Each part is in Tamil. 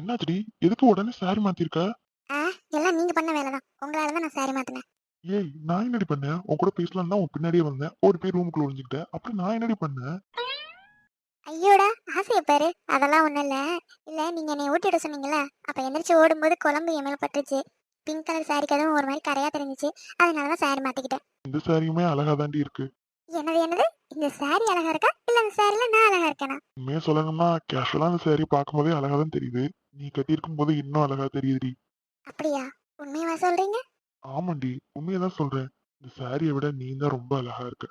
என்னாச்சுடி எதுக்கு உடனே சாரி மாத்திருக்க? ஆ எல்லாம் நீங்க பண்ண வேலை தான் உங்களால தான் நான் சாரி மாத்தினேன். ஏய் நான் என்னடி பண்ணேன்? உன் கூட பேசலாம் தான் உன் பின்னாடியே வந்தேன். ஒரு பேர் ரூமுக்குள்ள ஒளிஞ்சுக்கிட்டேன். அப்புறம் நான் என்னடி பண்ணேன்? ஐயோடா ஆசைய பாரு. அதெல்லாம் ஒண்ணும் இல்ல. இல்ல நீங்க என்னை ஊட்டிட சொன்னீங்கல்ல? அப்ப எந்திரிச்சு ஓடும்போது குழம்பு என் மேல பட்டுச்சு பிங்க் கலர் சாரிக்கு அதுவும் ஒரு மாதிரி கரையா தெரிஞ்சுச்சு. அதனாலதான் சாரி மாத்திக்கிட்டேன். இந்த சாரியுமே அழகா தாண்டி இருக்கு. என்னது என்னது? இந்த சாரி அழகா இருக்கா? இல்ல இந்த சாரில நான் அழகா இருக்கேனா? உண்மையா சொல்லணும்னா கேஷுவலா அந்த சாரி பார்க்கும்போதே அழகா தான் தெரியுது. நீ கட்டியிருக்கும் போது இன்னும் அழகா தெரியுதுடி. அப்படியா? உண்மையவா சொல்றீங்க? ஆமாண்டி. உண்மையை தான் சொல்றேன். இந்த சாரியை விட நீ தான் ரொம்ப அழகா இருக்க.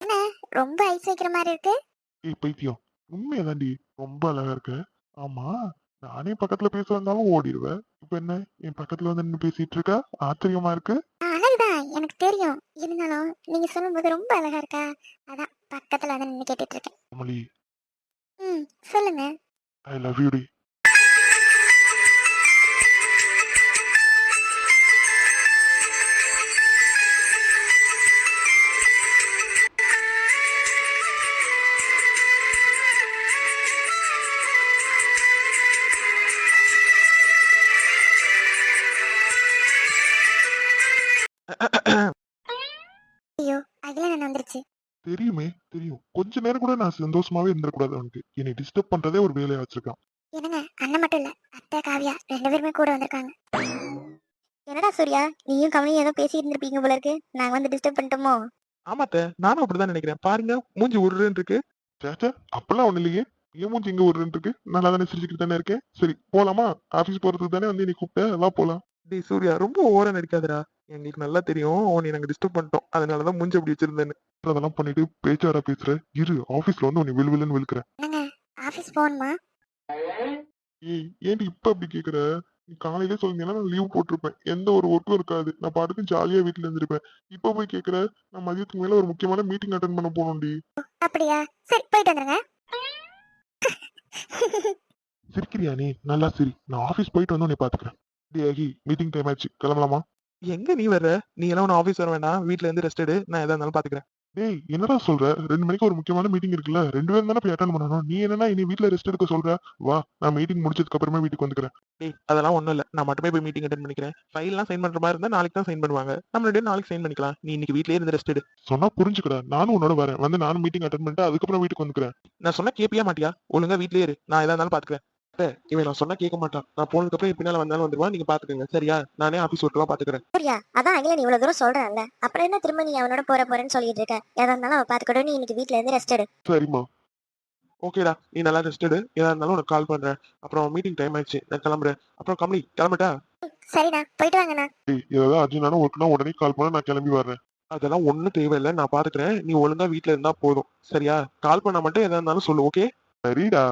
என்ன? ரொம்ப ஐஸ் வைக்கிற மாதிரி இருக்கு? ஏய் பைத்தியம். உண்மையா தாண்டி ரொம்ப அழகா இருக்க. ஆமா. நானே பக்கத்துல பேச வந்தாலும் ஓடிடுவேன் இப்ப என்ன? என் பக்கத்துல வந்து நின்னு பேசிட்டு இருக்க? ஆச்சரியமா இருக்கு? அழகுதான் எனக்கு தெரியும். இருந்தாலும் நீங்க சொல்லும்போது ரொம்ப அழகா இருக்கா? அதான் பக்கத்துல வந்து நின்று கேட்டுட்டு இருக்கேன். ம் சொல்லுங்க. ஐ லவ் யூ டி. நேரம் கூட நான் சந்தோஷமாவே இருந்திருக்கூடாது அவனுக்கு. என்னை டிஸ்டர்ப் பண்றதே ஒரு வேலையா வச்சிருக்கான். என்னங்க அண்ணன் மட்டும் இல்ல அத்தை காவியா ரெண்டு பேருமே கூட வந்திருக்காங்க. என்னடா சூர்யா நீயும் கமலியும் ஏதோ பேசி இருந்திருப்பீங்க போல இருக்கு. நாங்க வந்து டிஸ்டர்ப் பண்ணிட்டோமோ? ஆமாத்த நானும் அப்படிதான் நினைக்கிறேன். பாருங்க மூஞ்சி உருன்னு இருக்கு. அப்பெல்லாம் ஒண்ணு இல்லையே. ஏன் மூஞ்சி இங்க ஒரு இருக்கு நல்லா தானே சிரிச்சுக்கிட்டு தானே இருக்கேன் சரி போலாமா? ஆபீஸ் போறதுக்கு தானே வந்து நீ கூப்பிட்ட? வா போலாம். டேய் சூர்யா ரொம்ப ஓவரா நடிக்காதடா. எங்களுக்கு நல்லா தெரியும். உன்னை நாங்க டிஸ்டர்ப் பண்ணிட்டோம். அதனாலதான் மூஞ்சி அப்படி வச்சிருந்தேன்னு. அதெல்லாம் பண்ணிட்டு பேச்சாரா பேசுற? இரு ஆபீஸ்ல வந்து உன்னை விழு விழுன்னு விழுக்கிறேன். ஆபீஸ் போகணுமா? ஏய் ஏன்டி இப்ப அப்படி கேக்குற? நீ காலையிலே சொல்லிங்கன்னா நான் லீவ் போட்டிருப்பேன். எந்த ஒரு ஒர்க்கும் இருக்காது. நான் பாட்டுக்கு ஜாலியா வீட்டுல இருந்திருப்பேன். இப்ப போய் கேக்குற? நான் மதியத்துக்கு மேல ஒரு முக்கியமான மீட்டிங் அட்டன் பண்ண போகணும்டி. அப்படியா? சரி போயிட்டு வந்துருங்க. சிரிக்கிறியா நீ? நல்லா சிரி. நான் ஆபீஸ் போயிட்டு வந்து உன்னை பாத்துக்கிறேன். டே ஆகி மீட்டிங் டைம் ஆச்சு. கிளம்பலாமா? எங்க நீ வர்ற? நீ எல்லாம் ஒன்னும் ஆபீஸ் வர வேண்டாம் வீட்ல இருந்து ரெஸ்ட் எடு. நான் எதா இருந்தாலும் பாத்துக்கிறேன். டேய் என்னடா சொல்ற? ரெண்டு மணிக்கு ஒரு முக்கியமான மீட்டிங் இருக்குல்ல. ரெண்டு பேரும் தானே போய் அட்டன் பண்ணணும். நீ என்னன்னா இனி வீட்ல ரெஸ்ட் எடுக்க சொல்ற? வா நான் மீட்டிங் முடிச்சதுக்கு அப்புறமா வீட்டுக்கு வந்துக்கிறேன். டேய் அதெல்லாம் ஒண்ணும் இல்ல. நான் மட்டுமே போய் மீட்டிங் அட்டன் பண்ணிக்கிறேன். ஃபைல்லாம் சைன் பண்ற மாதிரி இருந்தா நாளைக்கு தான் சைன் பண்ணுவாங்க. நம்ம ரெண்டு நாளைக்கு சைன் பண்ணிக்கலாம். நீ இன்னைக்கு வீட்லயே இருந்து ரெஸ்ட் எடு. சொன்னா புரிஞ்சுக்கடா. நானும் உன்னோட வரேன். வந்து நானும் மீட்டிங் அட்டன் பண்ணிட்டு அதுக்கப்புறம் வீட்டுக்கு வந்துக்கிறேன். நான் சொன்னா கேப்பியா மாட்டியா? ஒழுங்கா வீட்லயே இரு. நான் எதா இருந்தாலும் பாத்துக்கிறேன். இவன் நான் சொன்னா கேட்க மாட்டான். நான் போனதுக்கு அப்புறம் பின்னால வந்தாலும் வந்துருவான். நீங்க பாத்துக்கோங்க. சரியா? நானே ஆபீஸ் ஒர்க்கெல்லாம் பாத்துக்கிறேன். சூர்யா அதான் அகிலன் இவ்வளவு தூரம் சொல்றான்ல. அப்புறம் என்ன திரும்ப நீ அவனோட போற போறேன்னு சொல்லிட்டு இருக்க? எதா இருந்தாலும் அவ பாத்துக்கணும் நீ இன்னைக்கு வீட்ல இருந்து ரெஸ்ட் எடு. சரிம்மா. ஓகேடா நீ நல்லா ரெஸ்ட் எடு. எதா இருந்தாலும் உனக்கு கால் பண்றேன். அப்புறம் மீட்டிங் டைம் ஆயிடுச்சு. நான் கிளம்புறேன். அப்புறம் கமலி கிளம்பட்டா? சரிண்ணா போயிட்டு வாங்கண்ணா ஏதாவது அர்ஜென்டான ஒர்க்னா உடனே கால் பண்ண. நான் கிளம்பி வரேன் அதெல்லாம் ஒண்ணும் தேவையில்லை. நான் பாத்துக்கிறேன். நீ ஒழுங்கா வீட்ல இருந்தா போதும். சரியா? கால் பண்ண மட்டும் எதா இருந்தாலும் சொல்லு ஓகே சரிடா.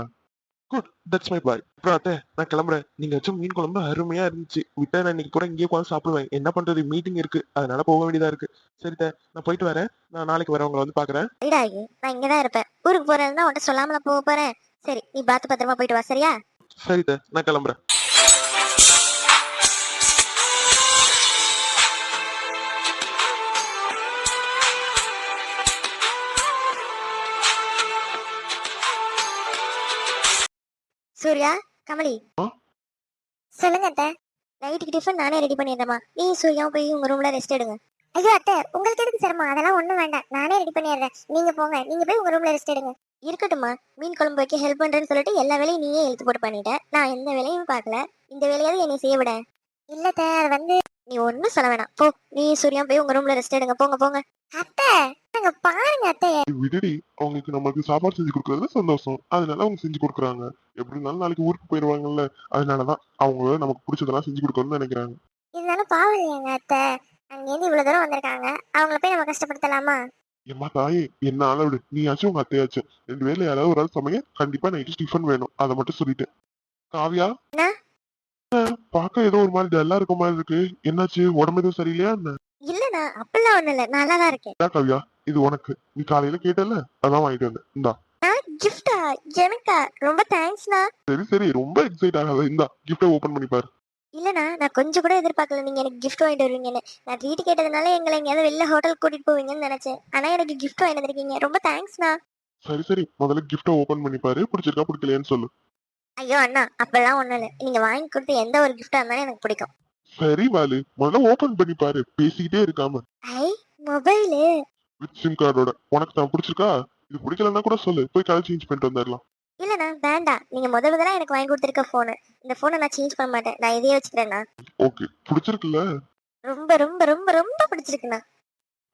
குட் தட்ஸ் மை பாய் அப்புறம் அத்தை நான் கிளம்புறேன். நீங்க வச்ச மீன் குழம்பு அருமையா இருந்துச்சு. விட்டா நான் இன்னைக்கு கூட இங்கேயே உட்காந்து சாப்பிடுவேன். என்ன பண்றது? மீட்டிங் இருக்கு. அதனால போக வேண்டியதா இருக்கு. சரி நான் போயிட்டு வரேன். நான் நாளைக்கு வரேன். உங்களை வந்து பாக்குறேன். ஆகி நான் இங்கதான் இருப்பேன். ஊருக்கு போறேன்னா உன்ட்ட சொல்லாமல போக போறேன். சரி நீ பாத்து பத்திரமா போயிட்டு வா சரியா? சரி நான் கிளம்புறேன். சூர்யா கமலி? சொல்லுங்க அத்தை. நைட்டுக்கு டிஃபன் நானே ரெடி பண்ணிடுறேம்மா. நீ சூர்யாவும் போய் உங்க ரூம்ல ரெஸ்ட் எடுங்க. ஐயோ அத்தை உங்களுக்கு எதுக்கு சிரமம்? அதெல்லாம் ஒண்ணும் வேண்டாம். நானே ரெடி பண்ணிடுறேன். நீங்க போங்க. நீங்க போய் உங்க ரூம்ல ரெஸ்ட் எடுங்க. இருக்கட்டும்மா. மீன் குழம்பு வைக்க ஹெல்ப் பண்றேன்னு சொல்லிட்டு எல்லா வேலையும் நீயே இழுத்து போட்டு பண்ணிட்ட. நான் எந்த வேலையும் பார்க்கல. இந்த வேலையாவது என்னை செய்ய விட. இல்ல அது வந்து நீ ஒண்ணும் சொல்ல வேணாம். போ. நீ சூர்யா போய் உங்க ரூம்ல ரெஸ்ட் எடுங்க. போங்க போங்க. அத்தை! அங்க பாருங்க அத்தை. விடுடி. அவங்களுக்கு நம்மளுக்கு சாப்பாடு செஞ்சு கொடுக்கறது சந்தோஷம். அதனால அவங்க செஞ்சு கொடுக்குறாங்க. எப்படி இருந்தாலும் நாளைக்கு ஊருக்கு போயிடுவாங்கல்ல அதனாலதான் அவங்க நமக்கு பிடிச்சதெல்லாம் செஞ்சு கொடுக்கணும்னு நினைக்கிறாங்க. இருந்தாலும் பாவம் இல்லையாங்க அத்தை. அங்கேருந்து இவ்வளவு தூரம் வந்திருக்காங்க. அவங்கள போய் நம்ம கஷ்டப்படுத்தலாமா? ஏம்மா தாயே என்ன அளவிடு நீயாச்சும் உங்க அத்தையாச்சும். ரெண்டு பேர்ல யாராவது ஒரு ஆள் கண்டிப்பா நைட்டு டிஃபன் வேணும். அதை மட்டும் சொல்லிட்டேன். காவியா? பார்க்க ஏதோ ஒரு மாதிரி டல்லா இருக்க மாதிரி இருக்கு. என்னாச்சு? உடம்பு எதுவும் சரியில்லையா என்ன? இல்லண்ணா அப்படிலாம் ஒண்ணும் இல்ல. நல்லா தான் இருக்கேன் காவியா? இது உனக்கு. நீ காலையில கேட்டல அதான் வாங்கிட்டு வந்தேன். இந்தா. கிஃப்டா எனக்கா? ரொம்ப தேங்க்ஸ்ண்ணா சரி சரி. ரொம்ப எக்ஸைட் ஆகாத. இந்தா கிஃப்டை ஓபன் பண்ணி பாரு. இல்லண்ணா நான் கொஞ்சம் கூட எதிர்பார்க்கல. நீங்க எனக்கு gift வாங்கிட்டு வருவீங்கன்னு. நான் ட்ரீட் கேட்டதுனால எங்களை எங்கேயாவது வெளில ஹோட்டல் கூட்டிட்டு போவீங்கன்னு நினைச்சேன். ஆனா எனக்கு gift வாங்கிட்டு வந்திருக்கீங்க. ரொம்ப தேங்க்ஸ்ண்ணா சரி சரி. முதல்ல கிஃப்டை ஓபன் பண்ணி பாரு. பிடிச்சிருக்கா பிடிக்கலையான்னு சொல்லு. ஐயோ அண்ணா அப்பெல்லாம் இல்லை. நீங்க வாங்கி கொடுத்த எந்த ஒரு கிஃப்டா இருந்தாலும் எனக்கு பிடிக்கும். சரி பாலு முதல்ல ஓபன் பண்ணி பாரு. பேசிக்கிட்டே இருக்காம. ஐ மொபைலு வித் சிம் கார்டோட உனக்கு தான் பிடிச்சிருக்கா? இது பிடிக்கலன்னா கூட சொல்லு. போய் கலர் சேஞ்ச் பண்ணிட்டு வந்துடலாம். இல்லண்ணா வேண்டாம் நீங்க முதல் முதலா எனக்கு வாங்கி கொடுத்துருக்க போனு இந்த போனை நான் சேஞ்ச் பண்ண மாட்டேன். நான் இதையே வச்சுக்கிறேண்ணா. ஓகே பிடிச்சிருக்குல்ல? ரொம்ப ரொம்ப ரொம்ப ரொம்ப பிடிச்சிருக்குண்ணா.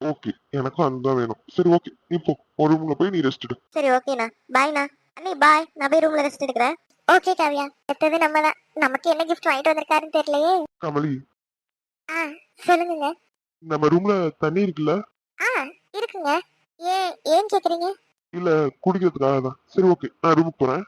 ஓகே எனக்கும் அதுதான் வேணும். சரி ஓகே இப்போ ஒரு ரூம்ல போய் நீ ரெஸ்ட் எடு. சரி ஓகேண்ணா பாய்ண்ணா அண்ணி பாய் நான் போய் ரூம்ல ரெஸ்ட் எடுக்கிறேன். ஓகே காவியா. அடுத்தது நம்ம தான். நமக்கு என்ன கிஃப்ட் வாங்கிட்டு வந்திருக்காருன்னு தெரியலையே. கமலி. ஆ சொல்லுங்க நம்ம ரூம்ல தண்ணி இருக்குல்ல? ஆ. இருக்குங்க. ஏன் ஏன் கேக்குறீங்க? இல்ல குடிக்கிறதுக்காக தான். சரி ஓகே நான் ரூமுக்கு போறேன்.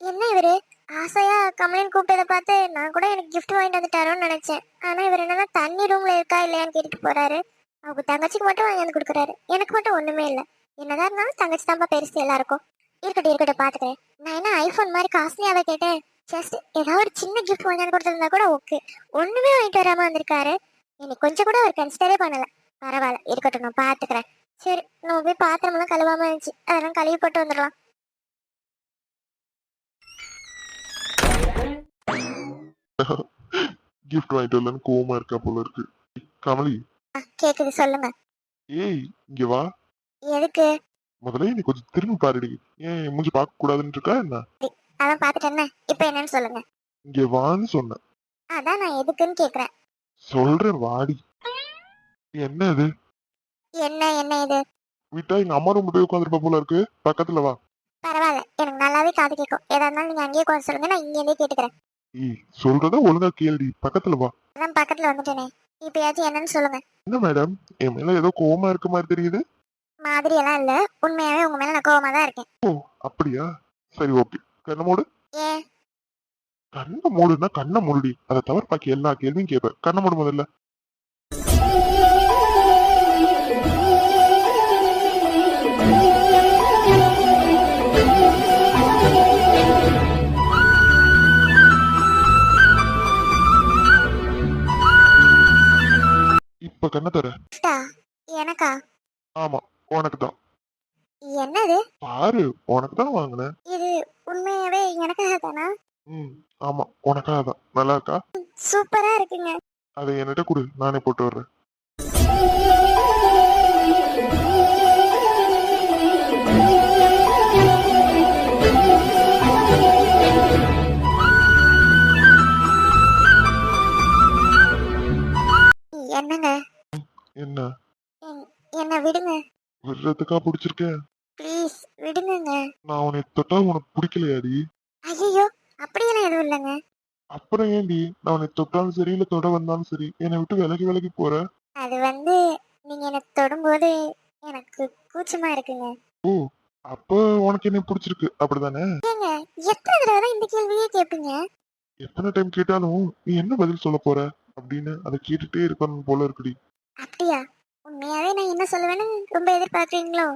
என்ன இவரு? ஆசையா கமலின் கூப்பிட்டதை பார்த்து நான் கூட எனக்கு gift வாங்கிட்டு வந்துட்டாரோன்னு நினைச்சேன். ஆனா இவர் என்னன்னா தண்ணி ரூம்ல இருக்கா இல்லையான்னு கேட்டுட்டு போறாரு. அவங்க தங்கச்சிக்கு மட்டும் வாங்கி வந்து கொடுக்குறாரு. எனக்கு மட்டும் ஒண்ணுமே இல்ல. என்னதான் இருந்தாலும் தங்கச்சி தான்ப்பா பெருசு எல்லாருக்கும். இருக்கட்டும் இருக்கட்டும் பாத்துக்கிறேன். நான் என்ன ஐபோன் மாதிரி காஸ்ட்லியாவே கேட்டேன்? ஜஸ்ட் ஏதாவது ஒரு சின்ன கிஃப்ட் வாங்கி கொடுத்திருந்தா கூட ஓகே ஒண்ணுமே வாங்கிட்டு வராம வந்திருக்காரு. எனக்கு கொஞ்சம் கூட அவர் கன்சிடரே பண்ணல. பரவாயில்ல இருக்கட்டும் நான் பாத்துக்கிறேன். சரி நம்ம போய் பாத்திரமெல்லாம் கழுவாம இருந்துச்சு. அதெல்லாம் கழுவி போட்டு வந்துடலாம். கிஃப்ட் வாங்கிட்டு வரலன்னு கோவமா இருக்கா போல இருக்கு. கமலி. கேக்குது சொல்லுங்க. ஏய் இங்க வா. எதுக்கு? முதல்ல நீ கொஞ்சம் திரும்பி பாருடி ஏன் மூஞ்சி பார்க்க கூடாதுன்னு இருக்கா என்ன? அதான் பாத்துட்டேன் இப்ப என்னன்னு சொல்லுங்க. இங்க வான்னு சொன்னேன். அதான் நான் எதுக்குன்னு கேக்குறேன். சொல்றேன் வாடி. என்ன இது என்ன என்ன இது? விட்டா எங்க அம்மா ரூம் போய் உட்காந்துருப்ப போல இருக்கு. பக்கத்துல வா. பரவாயில்ல. எனக்கு நல்லாவே காது கேட்கும் எதா இருந்தாலும் நீங்க அங்கேயே குறை சொல்லுங்க. நான் இங்க இருந்தே கேட்டுக்கிறேன். ஏய் சொல்றத ஒழுங்கா கேள்வி பக்கத்துல வா. அதான் பக்கத்துல வந்துட்டேனே. இப்பயாச்சும் என்னன்னு சொல்லுங்க. என்ன மேடம் என் மேல ஏதோ கோவமா இருக்க மாதிரி தெரியுது. மாதிரி எல்லாம் இல்ல. உண்மையாவே உங்க மேல நான் கோவமா தான் இருக்கேன். ஓ அப்படியா? சரி ஓகே. கண்ணை மூடு. ஏன் கண்ணை மூடுனா கண்ணை மூடுடி. அதை தவிர பாக்கி எல்லா கேள்வியும் கேட்பேன் கண்ணை மூடு முதல்ல. இப்ப கண்ணை தர? எனக்கா? ஆமா உனக்கு தான் என்னது? பாரு உனக்கு தான் வாங்கினேன் இது உண்மையாவே எனக்காக தானா? ம் ஆமா உனக்காக தான். நல்லா இருக்கா சூப்பரா இருக்குங்க. அதை என்கிட்ட கொடு நானே போட்டு வர்றேன். விடுறதுக்கா பிடிச்சிருக்கேன் ப்ளீஸ் விடுங்கங்க. நான் உன்னை தொட்டா உனக்கு பிடிக்கலையாடி. ஐயோ அப்படியெல்லாம் எதுவும் இல்லைங்க. அப்புறம் ஏன்டி நான் உன்னை தொட்டாலும் சரி இல்ல தொட வந்தாலும் சரி என்னை விட்டு விலகி விலகி போற? அது வந்து நீங்க என்ன தொடும்போது எனக்கு கூச்சமா இருக்குங்க. ஓ அப்ப உனக்கு என்ன பிடிச்சிருக்கு அப்படிதானே? ஏங்க எத்தனை தடவை தான் இந்த கேள்வியே கேட்பீங்க எத்தனை டைம் கேட்டாலும் நீ என்ன பதில் சொல்ல போற? அப்படின்னு அதை கேட்டுட்டே இருக்கணும் போல இருக்குடி. அப்படியா? நான் என்ன சொல்லுவேன்னு ரொம்ப எதிர்பார்க்குறீங்களோ?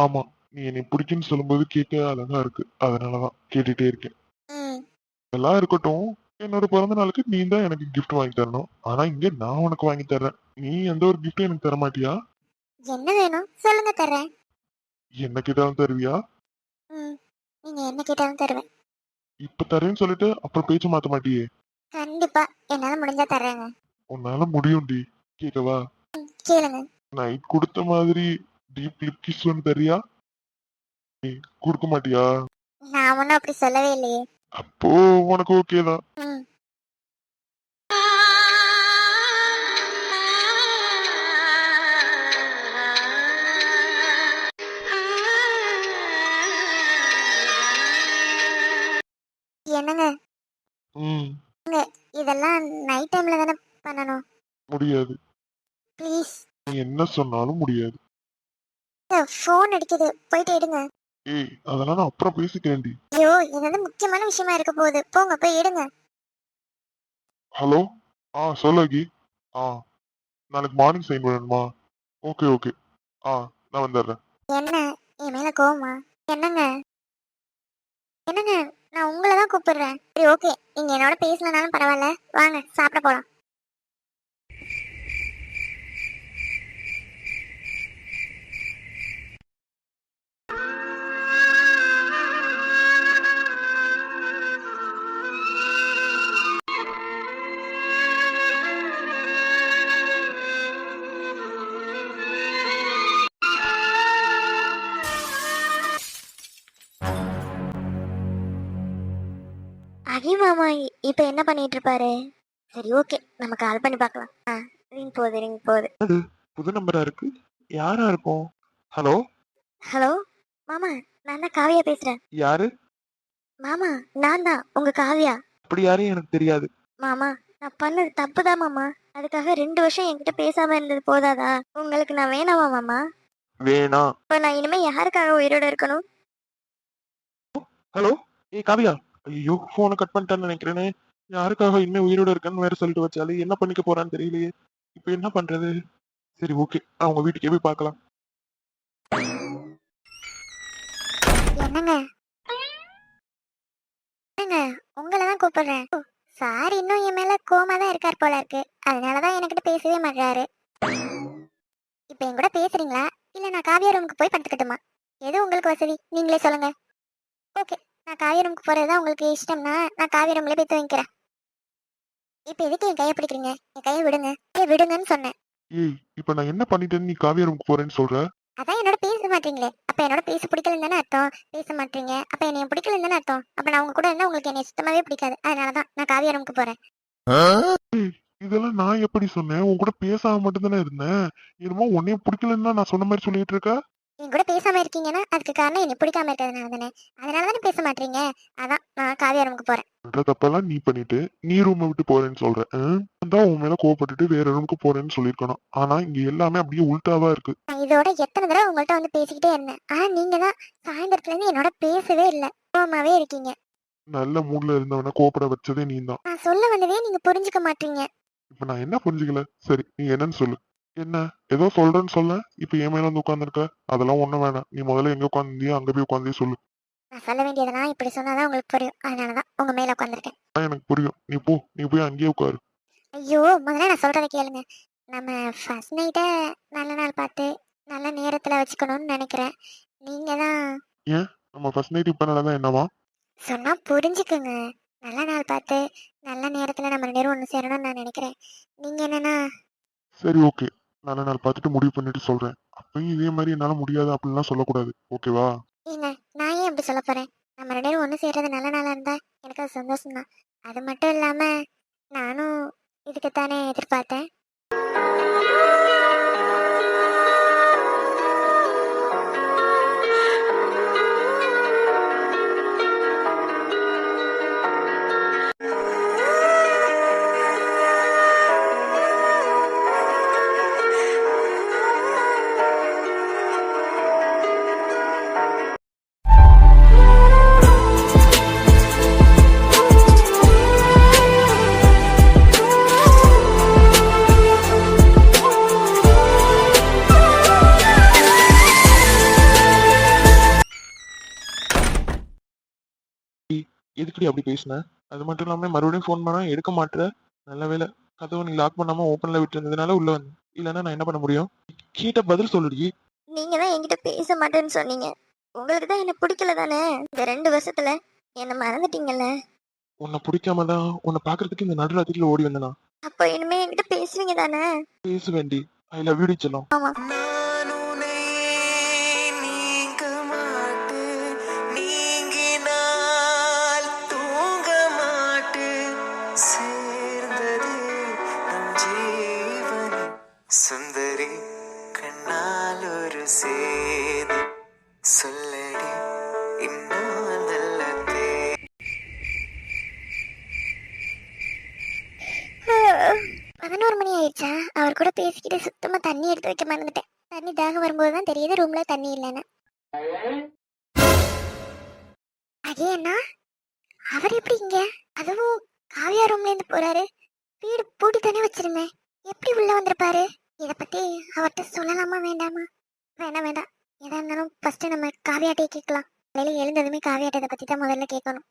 ஆமா நீ என்னை பிடிக்குன்னு சொல்லும்போது கேட்க அழகா இருக்கு. அதனாலதான் கேட்டுட்டே இருக்கேன். எல்லாம் இருக்கட்டும். என்னோட பிறந்த நாளுக்கு நீ தான் எனக்கு gift வாங்கி தரணும். ஆனா இங்க நான் உனக்கு வாங்கி தர்றேன். நீ எந்த ஒரு கிஃப்டும் எனக்கு தர மாட்டியா? என்ன வேணும்? சொல்லுங்க தர்றேன். என்ன கேட்டாலும் தருவியா? நீங்க என்ன கேட்டாலும் தருவேன். இப்ப தரேன்னு சொல்லிட்டு அப்புறம் பேச்ச மாத்த மாட்டியே? கண்டிப்பா. என்னால முடிஞ்சா தர்றேங்க. உன்னால முடியும்டி. கேட்கவா கேளுங்க. நைட் கொடுத்த மாதிரி டீப் லிப் கிஸ் ஒன்று தரியா? நீ கொடுக்க மாட்டியா? நான் ஒன்றும் அப்படி சொல்லவே இல்லையே. அப்போ உனக்கு ஓகே தான். என்னங்க? இதெல்லாம் நைட் டைம்ல தானே பண்ணணும். முடியாது. ப்ளீஸ் நீ என்ன சொன்னாலும் முடியாது. ஃபோன் அடிக்குது. போயிட்டு எடுங்க. ஏய் அதெல்லாம் நான் அப்புறம் பேசிக்கிறேன்டி. ஐயோ வந்து முக்கியமான விஷயமா இருக்க போகுது. போங்க போய் எடுங்க. ஹலோ? ஆ சொல்லு அகி. ஆ நாளைக்கு மார்னிங் சைன் பண்ணணுமா ஓகே ஓகே. ஆ நான் வந்துடுறேன். என்ன? என் மேல கோவமா? என்னங்க? என்னங்க? நான் உங்களை தான் கூப்பிடுறேன். சரி ஓகே. நீங்க என்னோட பேசலனாலும் பரவாயில்ல. வாங்க சாப்பிட போலாம். இ- இப்ப என்ன பண்ணிட்டு இருப்பாரு சரி ஓகே. நம்ம கால் பண்ணி பார்க்கலாம். ஆ ரிங் போகுது ரிங் போகுது. புது நம்பரா இருக்கு? யாரா இருக்கும்? ஹலோ? ஹலோ? மாமா நான் தான் காவியா பேசுறேன். யாரு? மாமா நான் தான் உங்க காவியா. அப்படி யாரையும் எனக்கு தெரியாது. மாமா நான் பண்ணது தப்புதான் மாமா. அதுக்காக ரெண்டு வருஷம் என்கிட்ட பேசாம இருந்தது போதாதா? உங்களுக்கு நான் வேணாமா மாமா? வேணாம் இப்போ நான் இனிமே யாருக்காக உயிரோட இருக்கணும்? ஹலோ? ஏய் காவியா. ஐயோ போனை கட் பண்ணிட்டேன்னு நினைக்கிறேனே. யாருக்காக இன்னும் உயிரோட இருக்கேன்னு வேற சொல்லிட்டு வச்சாலே என்ன பண்ணிக்க போறான்னு தெரியலையே. இப்போ என்ன பண்றது? சரி ஓகே அவங்க வீட்டுக்கே போய் பார்க்கலாம். என்னங்க? உங்களை தான் கூப்பிடுறேன். சார் இன்னும் என் மேல கோமா தான் இருக்கார் போல இருக்கு. அதனாலதான் என்கிட்ட பேசவே மாட்டாரு இப்ப என் கூட பேசுறீங்களா? இல்ல நான் காவியா ரூமுக்கு போய் படுத்துக்கட்டுமா? எது உங்களுக்கு வசதி? நீங்களே சொல்லுங்க. ஓகே. நான் காவியா ரூமுக்கு போறதுதான் உங்களுக்கு இஷ்டம்னா நான் காவியா ரூம்ல போய் தூங்கிக்கிறேன். இப்போ எதுக்கு என் கையை பிடிக்கிறீங்க? என் கையை விடுங்க. ஏய் விடுங்கன்னு சொன்னேன். ஏய் இப்ப நான் என்ன பண்ணிட்டேன்னு நீ காவியா ரூமுக்கு போறேன்னு சொல்ற? அதான் என்னோட பேச மாட்டீங்களே. அப்ப என்னோட பேச பிடிக்கலன்னு தானே அர்த்தம்? பேச மாட்டீங்க. அப்ப என்னைய பிடிக்கலன்னு தானே அர்த்தம்? அப்ப நான் உங்க கூட இருந்தா உங்களுக்கு என்னை சுத்தமாவே பிடிக்காது. அதனாலதான் நான் காவியா ரூமுக்கு போறேன். இதெல்லாம் நான் எப்படி சொன்னேன்? உன் கூட பேசாம மட்டும்தானே இருந்தேன். என்னமோ உன்னையும் பிடிக்கலன்னு தான் நான் சொன்ன மாதிரி சொல்லிட்டு இருக்க? என் கூட பேசாம இருக்கீங்கன்னா அதுக்கு காரணம் என்னை பிடிக்காம இருக்கிறதுனால தானே. அதனால தானே பேச மாட்டீங்க? அதான் நான் காவியா ரூமுக்கு போறேன். பண்ற தப்பெல்லாம் நீ பண்ணிட்டு நீ ரூமை விட்டு போறேன்னு சொல்ற. தான் உன் மேல கோவப்பட்டுட்டு வேற ரூமுக்கு போறேன்னு சொல்லிருக்கணும் ஆனா இங்க எல்லாமே அப்படியே உல்டாவா இருக்கு. நான் இதோட எத்தனை தடவை உங்கள்ட்ட வந்து பேசிக்கிட்டே இருந்தேன். ஆனா நீங்க தான் சாயந்தரத்துல இருந்து என்னோட பேசவே இல்லை. கோவமாவே இருக்கீங்க. நல்ல மூட்ல இருந்தவன கோபப்பட வச்சதே நீ தான். நான் சொல்ல வந்ததே நீங்க புரிஞ்சுக்க மாட்டீங்க. இப்ப நான் என்ன புரிஞ்சுக்கல? சரி நீ என்னன்னு சொல்லு. என்ன? ஏதோ சொல்றேன்னு சொல்ல. இப்ப என் மேல வந்து உட்காந்துருக்க அதெல்லாம் ஒண்ணும் வேணாம். நீ முதல்ல எங்க உட்காந்தியோ அங்க போய் உட்காந்தே சொல்லு. நான் சொல்ல வேண்டியதெல்லாம் இப்படி சொன்னாதான் உங்களுக்கு புரியும். அதனாலதான் உங்க மேல உட்காந்துருக்கேன் எனக்கு புரியும். நீ போ. நீ போய் அங்கேயே உட்காரு. ஐயோ முதல்ல நான் சொல்றத கேளுங்க. நம்ம ஃபர்ஸ்ட் நைட்டை நல்ல நாள் பார்த்து நல்ல நேரத்துல வச்சுக்கணும்னு நினைக்கிறேன். நீங்க தான் நம்ம ஃபர்ஸ்ட் நைட் இப்ப தான் என்னவா? சொன்னா புரிஞ்சுக்குங்க. நல்ல நாள் பார்த்து நல்ல நேரத்துல நம்ம ரெண்டு பேரும் ஒன்று சேரணும்னு நான் நினைக்கிறேன். நீங்க என்னன்னா? சரி ஓகே நல்ல நாள் பார்த்துட்டு முடிவு பண்ணிட்டு சொல்றேன். அப்பயும் இதே மாதிரி என்னால முடியாது அப்படின்லாம் சொல்லக்கூடாது. ஓகேவா? ஏங்க நான் ஏன் அப்படி சொல்ல போறேன்? நம்ம ரெண்டு பேரும் ஒன்று சேர்றது நல்ல நாளா இருந்தா எனக்கு அது சந்தோஷம் தான் அது மட்டும் இல்லாம நானும் இதுக்குத்தானே எதிர்பார்த்தேன். எதுக்குடி அப்படி பேசின? அது மட்டும் இல்லாம மறுபடியும் ஃபோன் பண்ணா எடுக்க மாட்டேற நல்ல வேளை கதவை நீ லாக் பண்ணாம ஓப்பன்ல விட்டுருந்ததுனால உள்ள வந்து இல்லைன்னா நான் என்ன பண்ண முடியும்? கேட்ட பதில் சொல்லுடி. நீங்க தான் என்கிட்ட பேச மாட்டேன்னு சொன்னீங்க. உங்களுக்கு தான் என்ன பிடிக்கல தானே? இந்த ரெண்டு வருஷத்துல என்ன மறந்துட்டீங்கல்ல? உன்னை பிடிக்காம தான் உன்னை பாக்குறதுக்கு இந்த நடுராத்திரியில ஓடி வந்தனா? அப்போ இனிமே என்கிட்ட பேசுவீங்க தானே? பேச வேண்டி ஐ லவ் யூ செல்லம். ஆமா. அவர் கூட பேசிக்கிட்டு சுத்தமா தண்ணி எடுத்து வைக்க மறந்துட்டேன். தண்ணி தாகம் வரும்போது தான் தெரியுது ரூம்ல தண்ணி இல்லைன்னு. அது அண்ணா அவர் எப்படி இங்க? அதுவும் காவியா ரூம்ல இருந்து போறாரு. வீடு பூட்டி தானே வச்சிருந்தேன் எப்படி உள்ள வந்திருப்பாரு? இத பத்தி அவர்கிட்ட சொல்லலாமா வேண்டாமா? வேண்டாம் வேண்டாம் எதா இருந்தாலும் ஃபர்ஸ்ட் நம்ம காவியாட்டையே கேட்கலாம். காலையில எழுந்ததுமே காவியாட்டை இதை பத்தி தான் முதல்ல கேட்கணும்.